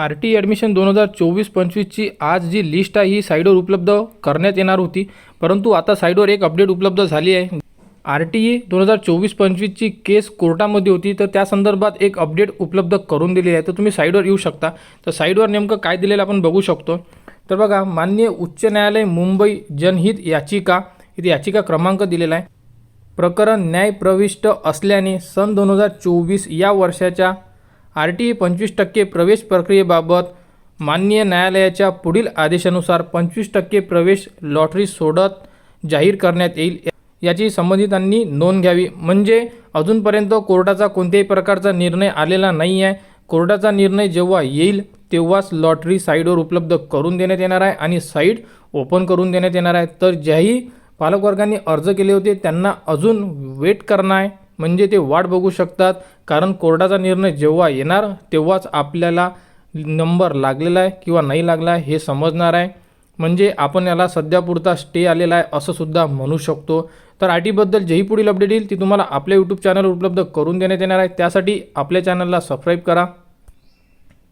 R T admission दोन हजार चोवीस पंचवीसची आज जी लिस्ट आहे ही साईडवर उपलब्ध करण्यात येणार होती. परंतु आता साईडवर एक अपडेट उपलब्ध झाली आहे. आर टी ई दोन हजार चोवीस पंचवीसची केस कोर्टामध्ये होती तर त्या संदर्भात एक अपडेट उपलब्ध करून दिली आहे. तर तुम्ही साईडवर येऊ शकता. तर साईडवर नेमकं काय दिलेलं आपण बघू शकतो. तर बघा माननीय उच्च न्यायालय मुंबई जनहित याचिका इथे याचिका क्रमांक दिलेला आहे. प्रकरण न्यायप्रविष्ट असल्याने सन दोन हजार चोवीस या वर्षाच्या आर टी ई पंचवीस टक्के प्रवेश प्रक्रियेबाबत माननीय न्यायालयाच्या पुढील आदेशानुसार पंचवीस टक्के प्रवेश लॉटरी सोडत जाहीर करण्यात येईल. याची संबंधितांनी नोंद घ्यावी. म्हणजे अजूनपर्यंत कोर्टाचा कोणत्याही प्रकारचा निर्णय आलेला नाही आहे कोर्टाचा निर्णय जेव्हा येईल तेव्हाच लॉटरी साईडवर उपलब्ध करून देण्यात येणार आहे आणि साईट ओपन करून देण्यात येणार आहे. तर ज्याही पालकवर्गांनी अर्ज केले होते त्यांना अजून वेट करणं आहे. म्हणजे ते वाट बघू शकतात. कारण कोर्टाचा निर्णय जेव्हा येणार तेव्हाच आपल्याला नंबर लागलेला आहे किंवा नाही लागला आहे हे समजणार आहे. म्हणजे आपण याला सध्यापुरता स्टे आलेला आहे असं सुद्धा म्हणू शकतो. तर आय टीबद्दल जेही पुढील अपडेट येईल ती तुम्हाला आपल्या यूट्यूब चॅनलवर उपलब्ध करून देण्यात येणार आहे. त्यासाठी आपल्या चॅनलला सबस्क्राईब करा.